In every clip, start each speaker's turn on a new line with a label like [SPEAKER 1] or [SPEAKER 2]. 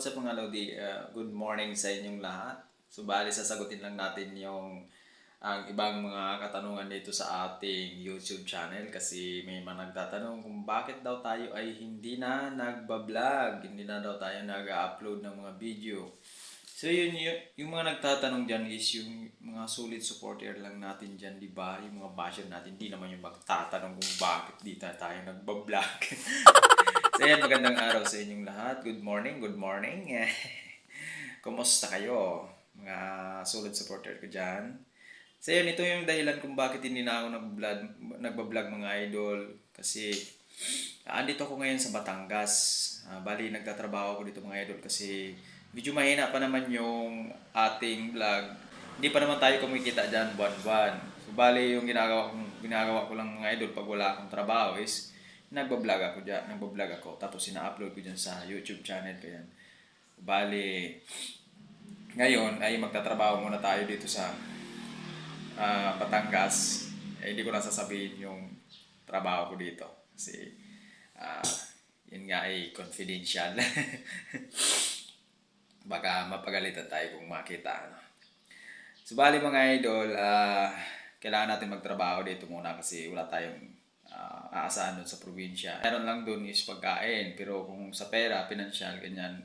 [SPEAKER 1] what's up mga Lodi? Uh, good morning sa inyong lahat. So bali sasagutin lang natin yung ang ibang mga katanungan dito sa ating YouTube channel kasi may mga nagtatanong kung bakit daw tayo ay hindi na nagbablog, hindi na daw tayo nag-upload ng mga video. So yun, yung, mga nagtatanong dyan is yung mga solid supporter lang natin dyan, di ba? Yung mga basher natin, di naman yung magtatanong kung bakit di na tayo nagbablog. so yan, magandang araw sa inyong lahat. Good morning, good morning. Kumusta kayo? Mga solid supporter ko dyan. So yun, ito yung dahilan kung bakit hindi na ako nag-vlog, nagbablog mga idol. Kasi uh, andito ako ngayon sa Batangas. Uh, bali, nagtatrabaho ako dito mga idol kasi medyo mahina pa naman yung ating vlog. Hindi pa naman tayo kumikita dyan buwan-buwan. So bali, yung ginagawa, ginagawa ko lang mga idol pag wala akong trabaho is nagbablog ako dyan, nagbablog ako. Tapos ina-upload ko dyan sa YouTube channel ko yan. Bali, ngayon ay magtatrabaho muna tayo dito sa uh, Batangas, eh, hindi ko na sasabihin yung trabaho ko dito. Kasi, uh, yun nga ay confidential. Baka mapagalitan tayo kung makita. Ano. So, bali mga idol, uh, kailangan natin magtrabaho dito muna kasi wala tayong uh, aasahan doon sa probinsya. Meron lang doon is pagkain, pero kung sa pera, pinansyal, ganyan,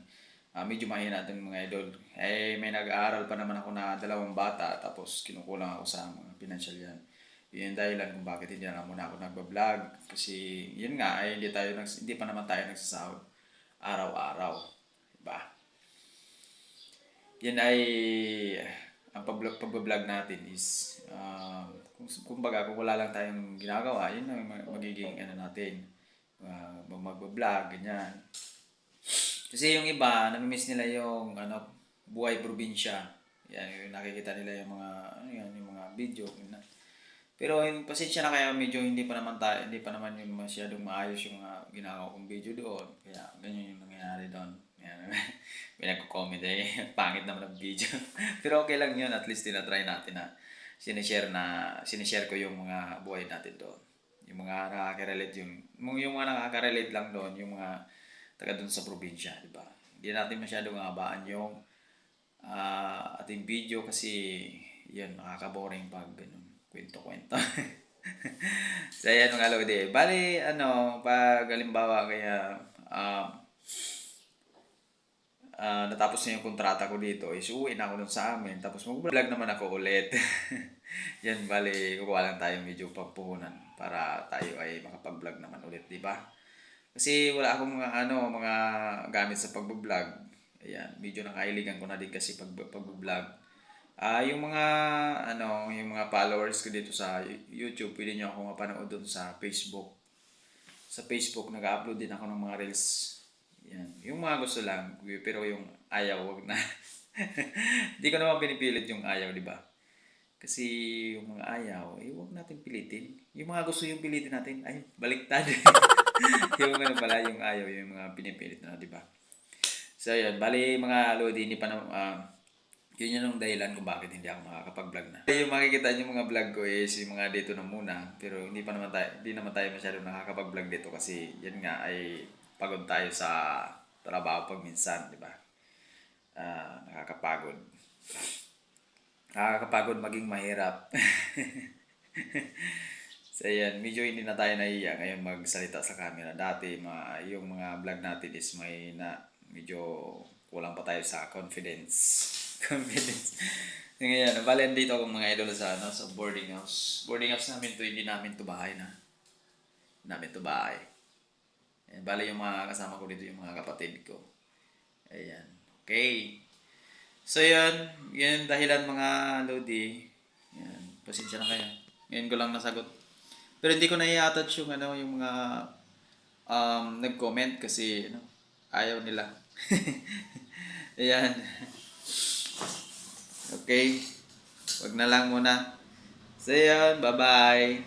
[SPEAKER 1] uh, medyo mahina natin mga idol. Eh, may nag-aaral pa naman ako na dalawang bata, tapos kinukulang ako sa mga financial yan. Yun yung dahilan kung bakit hindi na muna ako nagbablog. Kasi yun nga, ay hindi, tayo, hindi pa naman tayo nagsasahod araw-araw. Diba? Yan ay, ang pag-vlog natin is, uh, kung, kumbaga, kung wala lang tayong ginagawa, yun ang magiging ano natin, uh, mag-vlog, ganyan. Kasi yung iba, namimiss nila yung ano, buhay probinsya. Yan, yung nakikita nila yung mga, ano yan, yung mga video. Yun Pero yung pasensya na kaya medyo hindi pa naman tayo, hindi pa naman yung masyadong maayos yung mga ginagawa kong video doon. Kaya ganyan yung nangyayari may nagko-comment eh, pangit naman ang video. Pero okay lang yun, at least tinatry natin na sinishare na, sinishare ko yung mga buhay natin doon. Yung mga nakaka-relate yung, yung mga nakaka-relate lang doon, yung mga taga doon sa probinsya, di ba? Hindi natin masyadong ngabaan yung uh, ating video kasi yan, nakaka-boring pag ganun, kwento-kwento. so, yan mga lodi. Bali, ano, pag halimbawa kaya uh, uh, natapos na yung kontrata ko dito, is uwi na ako dun sa amin. Tapos mag-vlog naman ako ulit. yan, bali, kukuha lang tayo medyo pampuhunan para tayo ay makapag-vlog naman ulit, di ba? Kasi wala akong mga ano, mga gamit sa pagbo-vlog. Ayan, medyo nakailigan ko na din kasi pag pagbo-vlog. Ah, uh, yung mga ano, yung mga followers ko dito sa YouTube, pwede niyo ako mapanood doon sa Facebook. Sa Facebook nag-upload din ako ng mga reels. Yan. Yung mga gusto lang, pero yung ayaw, wag na. Hindi ko naman pinipilit yung ayaw, di ba? Kasi yung mga ayaw, eh, huwag natin pilitin. Yung mga gusto yung pilitin natin, ay, baliktad. yung ano pala, yung ayaw, yung mga pinipilit na, di ba? So, yun. Bali, mga Lodi, hindi pa na, uh, yun yung dahilan kung bakit hindi ako makakapag-vlog na. Yung makikita nyo mga vlog ko is yung mga dito na muna. Pero hindi pa naman tayo, hindi naman tayo masyadong nakakapag-vlog dito kasi yan nga ay pagod tayo sa trabaho pag minsan, di ba? Uh, nakakapagod. Nakakapagod maging mahirap. So yan, medyo hindi na tayo nahiya ngayon magsalita sa camera. Dati mga, yung mga vlog natin is may na medyo kulang pa tayo sa confidence. confidence. Ngayon, bali dito ako mga idol sa ano, sa boarding house. Boarding house namin to, hindi namin to bahay na. Namin to bahay. Ayan, bali yung mga kasama ko dito, yung mga kapatid ko. Ayan. Okay. So yan, yan dahilan mga Lodi. Yan, pasensya na kayo. Ngayon ko lang nasagot pero hindi ko na i-attach yung ano, yung mga um, nag-comment kasi ano, ayaw nila. Ayan. Okay. Wag na lang muna. So yan, bye-bye.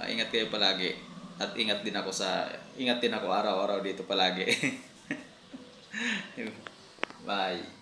[SPEAKER 1] Uh, ingat kayo palagi. At ingat din ako sa ingat din ako araw-araw dito palagi. Bye.